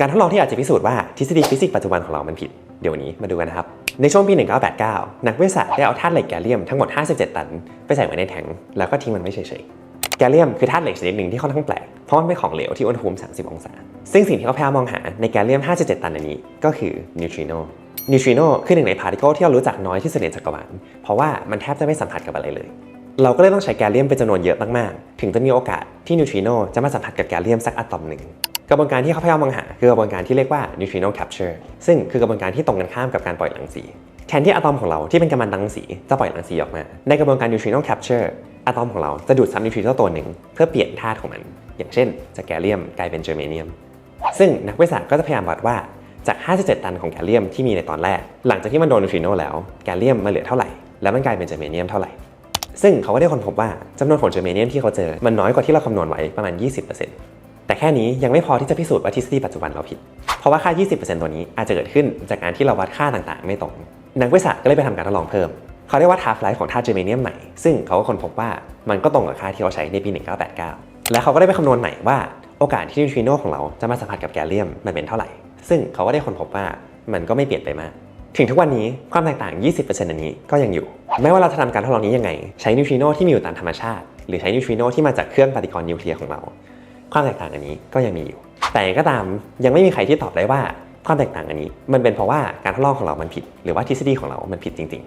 การทดลองที่อาจจะพิสูจน์ว่าทฤษฎีฟิสิกส์ปัจจุบันของเรามันผิด เดี๋ยววันนี้มาดูกันนะครับ ในช่วงปี 1989 นักวิทยาศาสตร์ได้เอาธาตุเหล็กแกลเลียมทั้งหมด 57 ตัน ไปใส่ไว้ในแทงแล้วก็ทิ้งมันไว้เฉยๆ แกลเลียมคือธาตุเหล็กชนิดหนึ่งที่ค่อนข้างแปลก เพราะมันเป็นของเหลวที่อุณหภูมิ 30 องศา ซึ่งสิ่งที่เขาพยายามมองหาในแกลเลียม 57 ตันอันนี้ก็คือนิวทริโนนิวทริโนคือหนึ่งในพาร์ติเคิลที่เรารู้จักน้อยที่สุดในจักรวาล เพราะว่ามันแทบจะไม่สัมผัสกับอะไรเลย เราก็เลยต้องใช้แกลเลียมเป็นจำนวนเยอะมากๆ ถึงจะมีโอกาสที่นิวทริโนจะมาสัมผัสกับแกลเลียมสักอะตอมหนึ่ง กระบวนการที่เขาพยายามมองหาคือกระบวนการที่เรียกว่า neutrino capture ซึ่งคือกระบวนการที่ตรงกันข้ามกับการปล่อยรังสี แทนที่อะตอมของเราที่เป็นกัมมันตรังสีจะปล่อยรังสีออกมา ในกระบวนการ neutrino capture อะตอมของเราจะดูดซับนิวทริโนตัวหนึ่งเพื่อเปลี่ยนธาตุของมัน อย่างเช่นจากแกลเลียมกลายเป็นเจอร์เมเนียม ซึ่งนักวิทยาศาสตร์ก็จะพยายามวัดว่าจาก 57 ตันของแกลเลียมที่มีในตอนแรก หลังจากที่มันโดนนิวทริโนแล้วแกลเลียมมาเหลือเท่าไหร่ แล้วมันกลายเป็นเจอร์เมเนียมเท่าไหร่ ซึ่งเขาก็ได้ค้นพบว่าจำนวนของเจอร์เมเนียมที่เขาเจอมันน้อยกว่าที่เราคำนวณไว้ประมาณ 20% แต่แค่นี้ยังไม่พอที่จะพิสูจน์ว่าทฤษฎีปัจจุบันเราผิด เพราะว่าค่า 20%ตัวนี้อาจจะเกิดขึ้นจากการที่เราวัดค่าต่างๆ ไม่ตรง นักวิทยาศาสตร์ก็เลยไปทำการทดลองเพิ่ม เขาได้วัด half life ของธาตุเจอร์เมเนียมใหม่ ซึ่งเขาก็ค้นพบว่ามันก็ตรงกับค่าที่เขาใช้ในปี 1989 และเขาก็ได้ไปคำนวณใหม่ว่าโอกาสที่นิวทริโนของเราจะมาสัมผัสกับแกลเลียมมันเป็นเท่าไหร่ ซึ่งเขาก็ได้ค้นพบว่ามันก็ไม่เปลี่ยนไปมาก ถึงทุกวันนี้ความแตกต่าง 20%อันนี้ก็ยังอยู่ ไม่ว่าเราจะทำการทดลองนี้ยังไง ใช้นิวทริโนที่มีอยู่ตามธรรมชาติ หรือใช้นิวทริโนที่มาจากเครื่องปฏิกรณ์นิวเคลียร์ของเรา ความแตกต่างอันนี้ก็ยังมีอยู่ แต่ก็ตามยังไม่มีใครที่ตอบได้ว่าความแตกต่างอันนี้ มันเป็นเพราะว่าการทดลองของเรามันผิด หรือว่าทฤษฎีของเรามันผิดจริง